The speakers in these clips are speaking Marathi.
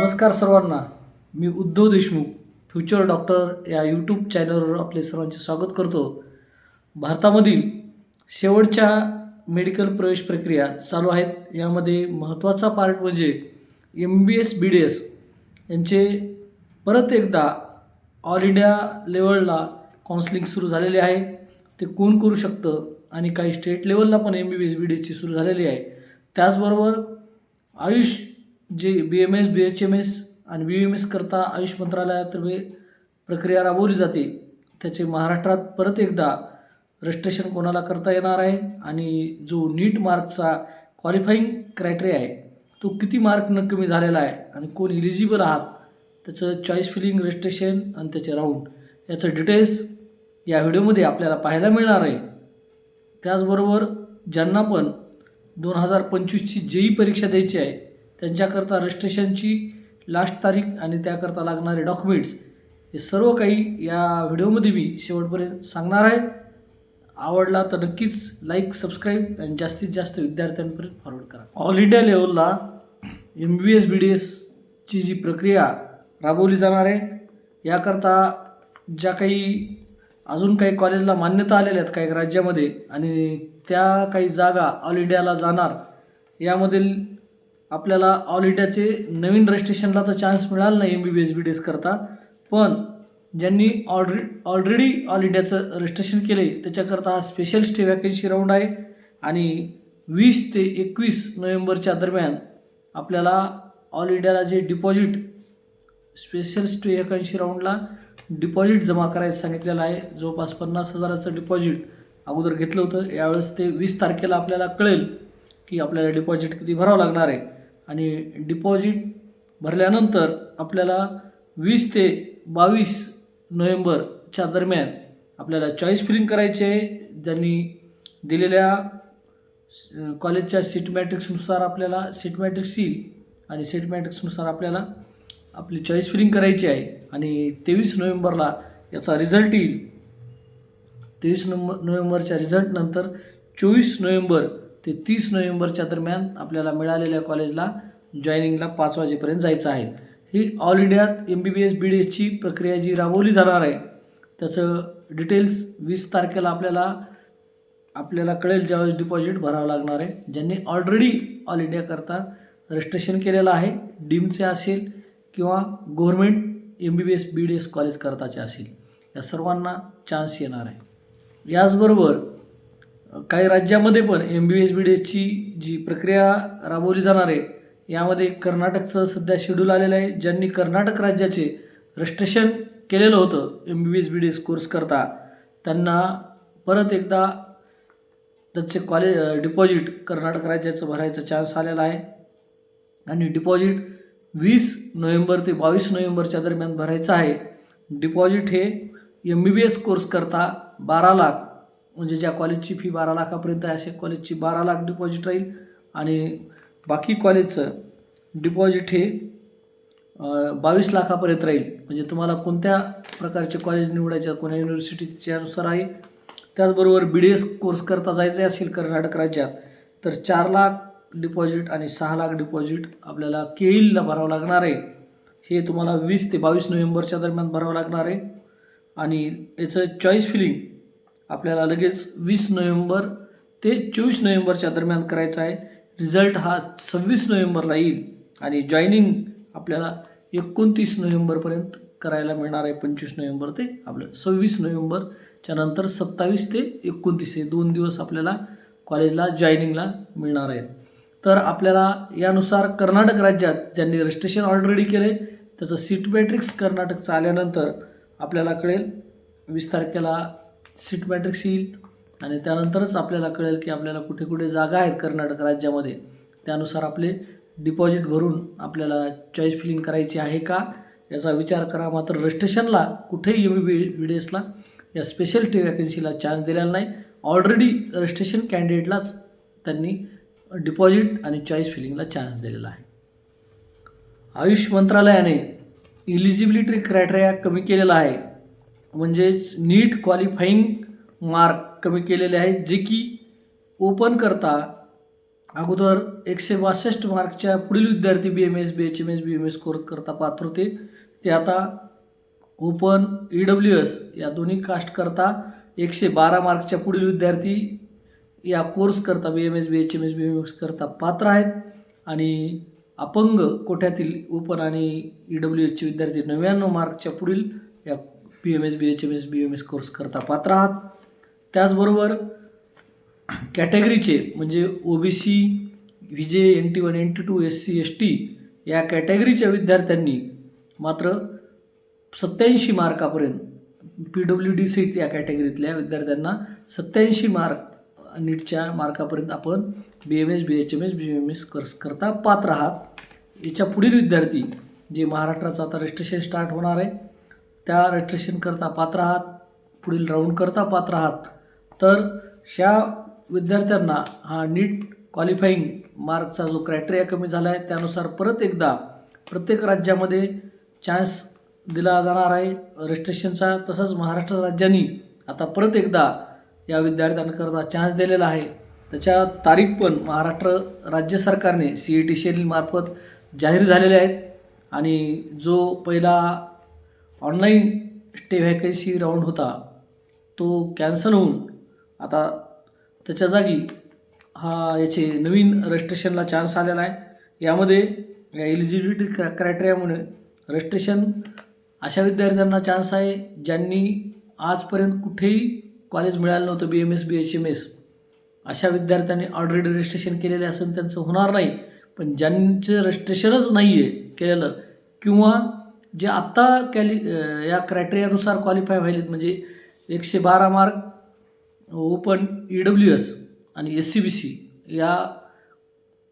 नमस्कार सर्वांना. मी उद्धव देशमुख फ्युचर डॉक्टर या यूट्यूब चॅनलवर आपले सर्वांचे स्वागत करतो. भारतामधील शेवटच्या मेडिकल प्रवेश प्रक्रिया चालू आहेत. यामध्ये महत्त्वाचा पार्ट म्हणजे M B S B D S यांचे परत एकदा ऑल इंडिया लेवलला काउन्सिलिंग सुरू झालेले आहे. ते कोण करू शकतं आणि काही स्टेट लेवलला पण M B B S B D एसची सुरू झालेली आहे. त्याचबरोबर Ayush J B M S B H M S आणि बी एम एस करता आयुष मंत्रालयातर्फे प्रक्रिया राबवली जाते. त्याचे महाराष्ट्रात परत एकदा रजिस्ट्रेशन कोणाला करता येणार आहे आणि जो नीट मार्कचा क्वालिफाईंग क्रायटेरिया आहे तो किती मार्कनं कमी झालेला आहे आणि कोण इलिजिबल आहात त्याचं चॉईस फिलिंग रजिस्ट्रेशन आणि त्याचे राऊंड याचं डिटेल्स या व्हिडिओमध्ये आपल्याला पाहायला मिळणार आहे. त्याचबरोबर ज्यांना पण दोन हजार पंचवीसची जेई परीक्षा द्यायची आहे त्यांच्याकरता रजिस्ट्रेशनची लास्ट तारीख आणि त्याकरता लागणारे डॉक्युमेंट्स हे सर्व काही या व्हिडिओमध्ये मी शेवटपर्यंत सांगणार आहे. आवडला तर नक्कीच लाईक सबस्क्राईब आणि जास्तीत जास्त विद्यार्थ्यांपर्यंत फॉरवर्ड करा. ऑल इंडिया लेवलला M B S B D एसची जी प्रक्रिया राबवली जाणार आहे. याकरता ज्या काही अजून काही कॉलेजला मान्यता आलेल्या आहेत काही राज्यामध्ये आणि त्या काही जागा ऑल इंडियाला जाणार यामधील आपल्याला ऑल इंडियाचे नवीन रजिस्ट्रेशनला तर चान्स मिळाला नाही M B B S B D S करता. पण ज्यांनी ऑलरे ऑलरेडी ऑल इंडियाचं रजिस्ट्रेशन केले त्याच्याकरता हा स्पेशल स्टे वॅकन्सी राऊंड आहे. आणि वीस ते एकवीस नोव्हेंबरच्या दरम्यान आपल्याला ऑल इंडियाला जे डिपॉझिट स्पेशल स्टे वॅकन्सी राऊंडला डिपॉझिट जमा करायचं सांगितलेलं आहे. जवळपास पन्नास हजाराचं डिपॉझिट अगोदर घेतलं होतं. यावेळेस ते वीस तारखेला आपल्याला कळेल की आपल्याला डिपॉझिट किती भरावं लागणार आहे. आणि डिपॉझिट भरल्यानंतर आपल्याला वीस ते बावीस नोव्हेंबरच्या दरम्यान आपल्याला चॉईस फिलिंग करायची आहे. ज्यांनी दिलेल्या कॉलेजच्या सीट मॅट्रिक्सनुसार आपल्याला सीट मॅट्रिक्स येईल आणि सीट मॅट्रिक्सनुसार आपल्याला आपली चॉईस फिलिंग करायची आहे. आणि तेवीस नोव्हेंबरला याचा रिझल्ट येईल. तेवीस नोव्हेंबर नोव्हेंबरच्या रिझल्टनंतर चोवीस नोव्हेंबर ते तीस नोव्हेंबरच्या दरम्यान आपल्याला मिळालेल्या कॉलेजला जॉईनिंगला पाच वाजेपर्यंत जायचं आहे. ही ऑल इंडियात M B B S B D एसची प्रक्रिया जी राबवली जाणार आहे त्याचं डिटेल्स वीस तारखेला आपल्याला आपल्याला कळेल ज्यावेळेस डिपॉझिट भरावं लागणार आहे. ज्यांनी ऑलरेडी ऑल इंडियाकरता रजिस्ट्रेशन केलेलं आहे डीमचे असेल किंवा government M B B S B D S college करताचे असेल या सर्वांना चान्स येणार आहे. याचबरोबर काही राज्यामध्ये पण M B S B D एसची जी प्रक्रिया राबवली जाणार आहे यामध्ये कर्नाटकचं सध्या शेड्यूल आलेलं आहे ज्यांनी कर्नाटक राज्याचे रजिस्ट्रेशन केलेलं होतं M B B S B D S course करता त्यांना परत एकदा त्याचे कॉलेज डिपॉझिट कर्नाटक राज्याचं भरायचा चान्स आलेला आहे. आणि डिपॉझिट वीस नोव्हेंबर ते बावीस नोव्हेंबरच्या दरम्यान भरायचं आहे. डिपॉझिट हे M B B S course करता बारा लाख म्हणजे ज्या कॉलेजची फी बारा लाखापर्यंत आहे अशा कॉलेजची बारा लाख डिपॉझिट राहील. आणि बाकी कॉलेजचं डिपॉझिट हे बावीस लाखापर्यंत राहील. म्हणजे तुम्हाला कोणत्या प्रकारचे कॉलेज निवडायचे कोण्या युनिव्हर्सिटीच्यानुसार आहे त्याचबरोबर बी डी एस कोर्स करता जायचे असेल कर्नाटक राज्यात तर चार लाख डिपॉझिट आणि सहा लाख डिपॉझिट आपल्याला केईलला भरावं लागणार आहे. हे तुम्हाला वीस ते बावीस नोव्हेंबरच्या दरम्यान भरावं लागणार आहे. आणि याचं चॉईस फिलिंग आपल्याला लगेच वीस नोव्हेंबर ते चोवीस नोव्हेंबरच्या दरम्यान करायचा आहे. रिझल्ट हा सव्वीस नोव्हेंबरला येईल आणि जॉईनिंग आपल्याला एकोणतीस नोव्हेंबरपर्यंत करायला मिळणार आहे. पंचवीस नोव्हेंबर ते आपलं सव्वीस नोव्हेंबरच्या नंतर सत्तावीस ते एकोणतीस हे दोन दिवस आपल्याला कॉलेजला जॉईनिंगला मिळणार आहेत. तर आपल्याला यानुसार कर्नाटक राज्यात ज्यांनी रजिस्ट्रेशन ऑलरेडी केले त्याचं सीट मॅट्रिक्स कर्नाटकचं आल्यानंतर आपल्याला कळेल वीस तारखेला सीट मॅट्रिक्स येईल. आणि त्यानंतरच आपल्याला कळेल की आपल्याला कुठे कुठे जागा आहेत कर्नाटक राज्यामध्ये. त्यानुसार आपले डिपॉझिट भरून आपल्याला चॉईस फिलिंग करायची आहे का? याचा विचार करा. मात्र रजिस्ट्रेशनला कुठेही एम बी बी डी एसला या स्पेशल टी वॅकन्सीला चान्स दिलेला नाही. ऑलरेडी रजिस्ट्रेशन कॅन्डिडेटलाच त्यांनी डिपॉझिट आणि चॉईस फिलिंगला चान्स दिलेला आहे. आयुष मंत्रालयाने इलिजिबिलिटी क्रायटेरिया कमी केलेला आहे. म्हणजेच नीट क्वालिफाईंग मार्क कमी केलेले आहेत जे की ओपन करता अगोदर एकशे बासष्ट मार्कच्या पुढील विद्यार्थी B M S B H M S B M S course करता पात्र होते. ते आता ओपन ई डब्ल्यू एस या दोन्ही कास्ट करता एकशे बारा मार्कच्या पुढील विद्यार्थी या कोर्स करता B M S B H M S B M S करता पात्र आहेत. आणि अपंग कोठ्यातील ओपन आणि ई डब्ल्यू एसचे विद्यार्थी नव्याण्णव मार्कच्या पुढील या B M S B H M S B M S course करता पात्र आहात. त्याचबरोबर कॅटेगरीचे म्हणजे O B C V J N T one N T two S C S T या कॅटेगरीच्या विद्यार्थ्यांनी मात्र सत्याऐंशी मार्कापर्यंत पी डब्ल्यू डी सीट या कॅटेगरीतल्या विद्यार्थ्यांना सत्याऐंशी मार्क नीटच्या मार्कापर्यंत आपण B M S B H M S B M S course करता पात्र आहात. याच्या पुढील विद्यार्थी जे महाराष्ट्राचं आता रजिस्ट्रेशन स्टार्ट होणार आहे त्या रजिस्ट्रेशन करता पात्र आहात पुढील राऊंड करता पात्र आहात. तर ह्या विद्यार्थ्यांना हा नीट क्वालिफाईंग मार्कचा जो क्रायटेरिया कमी झाला आहे त्यानुसार परत एकदा प्रत्येक राज्यामध्ये चान्स दिला जाणार आहे. रजिस्ट्रेशनचा तसंच महाराष्ट्र राज्यांनी आता परत एकदा या विद्यार्थ्यांकरता चान्स दिलेला आहे. त्याच्या तारीख पण महाराष्ट्र राज्य सरकारने सी ई टी शेलमार्फत जाहीर झालेले आहेत आणि जो पहिला ऑनलाईन स्टे व्हॅकन्सी राऊंड होता. तो कॅन्सल होऊन आता त्याच्या जागी हा याचे नवीन रजिस्ट्रेशनला चान्स आलेला आहे. यामध्ये या एलिजिबिलिटी क्रा क्रायटेरियामुळे रजिस्ट्रेशन अशा विद्यार्थ्यांना चान्स आहे ज्यांनी आजपर्यंत कुठेही कॉलेज मिळालं नव्हतं B M S B H M S अशा विद्यार्थ्यांनी ऑलरेडी रजिस्ट्रेशन केलेले असेल त्यांचं होणार नाही. पण ज्यांचं रजिस्ट्रेशनच नाही आहे केलेलं किंवा जे आत्ता कॅली या क्रायटेरियानुसार क्वालिफाय व्हायलेत म्हणजे एकशे बारा mark open E W S आणि एस सी बी सी या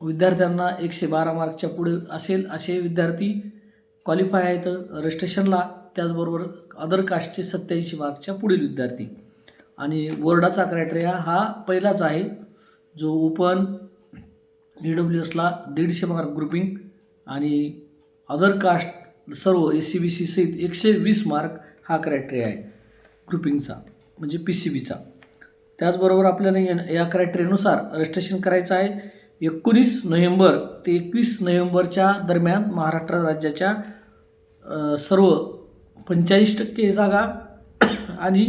विद्यार्थ्यांना एकशे बारा मार्कच्या पुढे असेल असे विद्यार्थी क्वालिफाय आहेत रजिस्ट्रेशनला त्याचबरोबर अदर कास्टचे सत्याऐंशी मार्कच्या पुढील विद्यार्थी. आणि बोर्डाचा क्रायटेरिया हा पहिलाच आहे जो ओपन ई डब्ल्यू एसला दीडशे मार्क ग्रुपिंग आणि अदर कास्ट सर्व ए सी बी सी सहित एकशे वीस मार्क हा क्रायटेरिया आहे. ग्रुपिंगचा म्हणजे पी सी बीचा त्याचबरोबर आपल्याला या- या क्रायटेरियानुसार रजिस्ट्रेशन करायचं आहे. एकोणीस नोव्हेंबर ते एकवीस नोव्हेंबरच्या दरम्यान महाराष्ट्र राज्याच्या सर्व पंचेचाळीस टक्के जागा आणि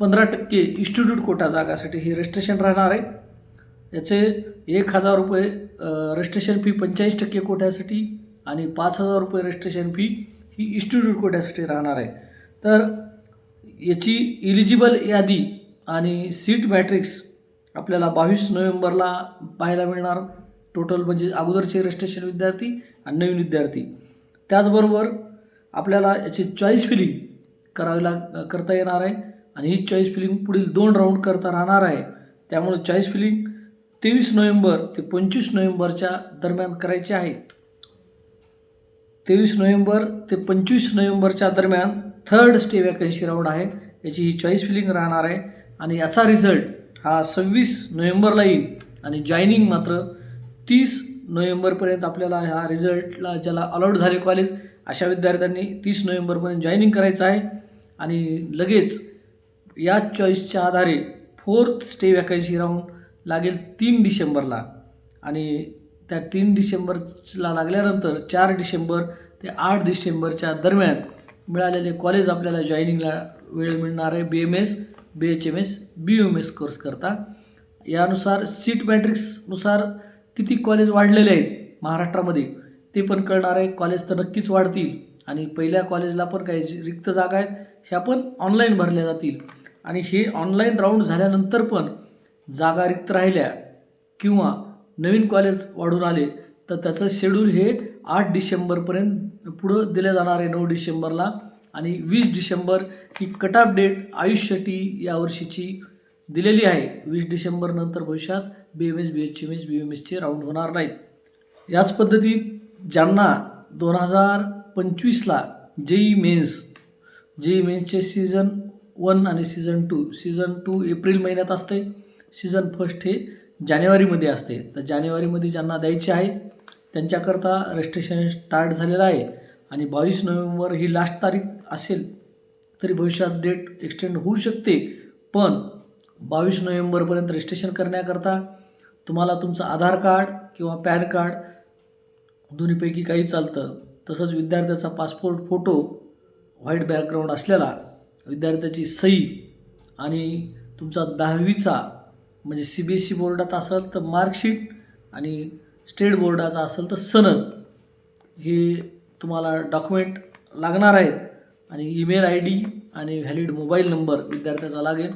पंधरा टक्के इन्स्टिट्यूट कोटा जागासाठी हे रजिस्ट्रेशन राहणार आहे. याचे एक हजार रुपये रजिस्ट्रेशन फी पंचेचाळीस टक्के कोट्यासाठी आणि पाच हजार रुपये रजिस्ट्रेशन फी ही इन्स्टिट्यूट कोट्यासाठी राहणार आहे. तर याची इलिजिबल यादी आणि सीट मॅट्रिक्स आपल्याला बावीस नोव्हेंबरला पाहायला मिळणार. टोटल म्हणजे अगोदरचे रजिस्ट्रेशन विद्यार्थी आणि नवीन विद्यार्थी. त्याचबरोबर आपल्याला याची चॉईस फिलिंग करावी लाग करता येणार आहे आणि ही चॉईस फिलिंग पुढील दोन राऊंड करता राहणार आहे. त्यामुळे चॉईस फिलिंग तेवीस नोव्हेंबर ते पंचवीस नोव्हेंबरच्या दरम्यान करायची आहे. तेवीस नोव्हेंबर ते पंचवीस नोव्हेंबरच्या दरम्यान थर्ड स्टे वॅकन्सी राऊंड आहे. याची ही चॉईस फिलिंग राहणार आहे. आणि याचा रिझल्ट हा सव्वीस नोव्हेंबरला येईल. आणि जॉईनिंग मात्र तीस नोव्हेंबरपर्यंत आपल्याला ह्या रिझल्टला ज्याला अलाउड झाले कॉलेज अशा विद्यार्थ्यांनी तीस नोव्हेंबरपर्यंत जॉईनिंग करायचं आहे. आणि लगेच या चॉईसच्या आधारे फोर्थ स्टे वॅकन्सी राऊंड लागेल तीन डिसेंबरला. आणि त्या तीन डिसेंबरला लागल्यानंतर चार डिसेंबर ते आठ डिसेंबरच्या दरम्यान मिळालेले कॉलेज आपल्याला जॉईनिंगला वेळ मिळणार आहे. B M S B H M S B M S course करता. यानुसार सीट मॅट्रिक्सनुसार किती कॉलेज वाढलेले आहेत महाराष्ट्रामध्ये ते पण कळणार आहे. कॉलेज तर नक्कीच वाढतील आणि पहिल्या कॉलेजला पण काही रिक्त जागा आहेत. ह्या पण ऑनलाईन भरल्या जातील. आणि हे ऑनलाईन राऊंड झाल्यानंतर पण जागा रिक्त राहिल्या किंवा नवीन कॉलेज वाढून आले तर त्याचं शेड्यूल हे आठ डिसेंबरपर्यंत पुढं दिलं जाणार आहे नऊ डिसेंबरला. आणि वीस डिसेंबर ही कट ऑफ डेट आयुष्य टी या वर्षीची दिलेली आहे. वीस डिसेंबरनंतर भविष्यात B M S B H M S B M एसचे राऊंड होणार नाहीत. याच पद्धतीत ज्यांना दोन हजार पंचवीसला जेई मेन्स जेई मेन्सचे सीझन वन आणि season two season two April महिन्यात असते सीझन फर्स्ट हे जानेवारीमध्ये असते. तर जानेवारीमध्ये ज्यांना द्यायचे आहे त्यांच्याकरता रजिस्ट्रेशन स्टार्ट झालेलं आहे. आणि बावीस नोव्हेंबर ही लास्ट तारीख असेल तरी भविष्यात डेट एक्सटेंड होऊ शकते. पण बावीस नोव्हेंबरपर्यंत रजिस्ट्रेशन करण्याकरता तुम्हाला तुमचं आधार कार्ड किंवा पॅन कार्ड दोन्हीपैकी काही चालतं. तसंच विद्यार्थ्याचा पासपोर्ट फोटो व्हाईट बॅकग्राऊंड असलेला विद्यार्थ्याची सही आणि तुमचा दहावीचा म्हणजे सी बी एस सी बोर्डात असेल तर मार्कशीट आणि स्टेट बोर्डाचा असेल तर सनद. हे तुम्हाला डॉक्युमेंट लागणार आहेत आणि ईमेल आय डी आणि व्हॅलिड मोबाईल नंबर विद्यार्थ्याचा लागेल.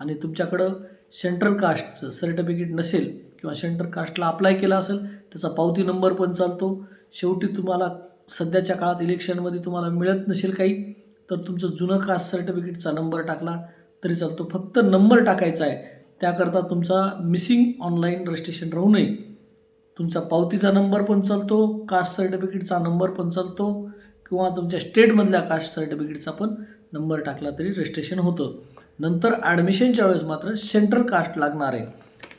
आणि तुमच्याकडं सेंट्रल कास्टचं सर्टिफिकेट नसेल किंवा सेंट्रल कास्टला अप्लाय केला असेल त्याचा पावती नंबर पण चालतो. शेवटी तुम्हाला सध्याच्या काळात इलेक्शनमध्ये तुम्हाला मिळत नसेल काही तर तुमचं जुनं कास्ट सर्टिफिकेटचा नंबर टाकला तरी चालतो. फक्त नंबर टाकायचा आहे. त्याकरता तुमचा मिसिंग ऑनलाईन रजिस्ट्रेशन राहू नये. तुमचा पावतीचा नंबर पण चालतो कास्ट सर्टिफिकेटचा नंबर पण चालतो किंवा तुमच्या स्टेटमधल्या कास्ट सर्टिफिकेटचा पण नंबर टाकला तरी रजिस्ट्रेशन होतं. नंतर ॲडमिशनच्या वेळेस मात्र सेंट्रल कास्ट लागणार आहे.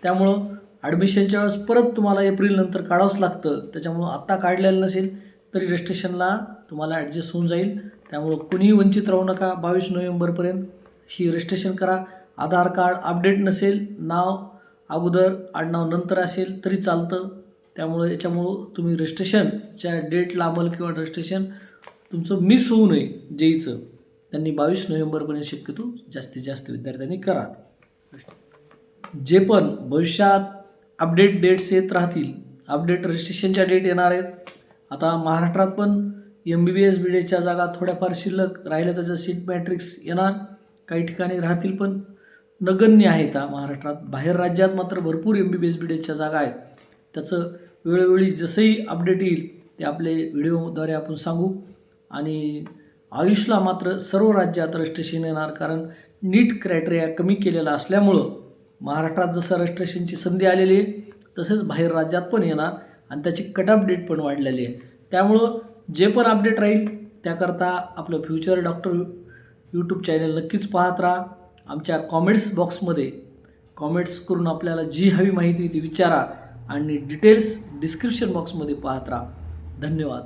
त्यामुळं ॲडमिशनच्या वेळेस परत तुम्हाला एप्रिलनंतर काढावंच लागतं. त्याच्यामुळं आत्ता काढलेलं नसेल तरी रजिस्ट्रेशनला तुम्हाला ॲडजस्ट होऊन जाईल. त्यामुळं कुणीही वंचित राहू नका. बावीस नोव्हेंबरपर्यंत ही रजिस्ट्रेशन करा. आधार कार्ड अपडेट नसेल नाव अगोदर आडनाव नंतर असेल तरी चालतं. त्यामुळं याच्यामुळं तुम्ही रजिस्ट्रेशनच्या डेट लांबल किंवा रजिस्ट्रेशन तुमचं मिस होऊ नये जेईचं. त्यांनी बावीस नोव्हेंबरपर्यंत शक्यतो जास्तीत जास्त विद्यार्थ्यांनी करा. जे पण भविष्यात अपडेट डेट्स येत राहतील अपडेट रजिस्ट्रेशनच्या डेट येणार आहेत. आता महाराष्ट्रात पण एम बी बी एस बी डेच्या जागा थोड्याफार शिल्लक राहिल्या त्याचं सीट मॅट्रिक्स येणार काही ठिकाणी राहतील पण. नगण्य आहेत हा महाराष्ट्रात. बाहेर राज्यात मात्र भरपूर एम बी बी एस बी डेच्या जागा आहेत. त्याचं वेळोवेळी जसंही अपडेट येईल ते आपले व्हिडिओद्वारे आपण सांगू. आणि आयुषला मात्र सर्व राज्यात रजिस्ट्रेशन येणार कारण नीट क्रायटेरिया कमी केलेला असल्यामुळं महाराष्ट्रात जसं रजिस्ट्रेशनची संधी आलेली आहे तसेच बाहेर राज्यात पण येणार आणि त्याची कट ऑफ डेट पण वाढलेली आहे. त्यामुळं जे पण अपडेट राहील त्याकरता आपलं फ्युचर डॉक्टर यूट्यूब चॅनल नक्कीच पाहत राहा. आमच्या कॉमेंट्स बॉक्समध्ये कॉमेंट्स करून आपल्याला जी हवी माहिती ती विचारा आणि डिटेल्स डिस्क्रिप्शन बॉक्समध्ये पाहत राहा. धन्यवाद.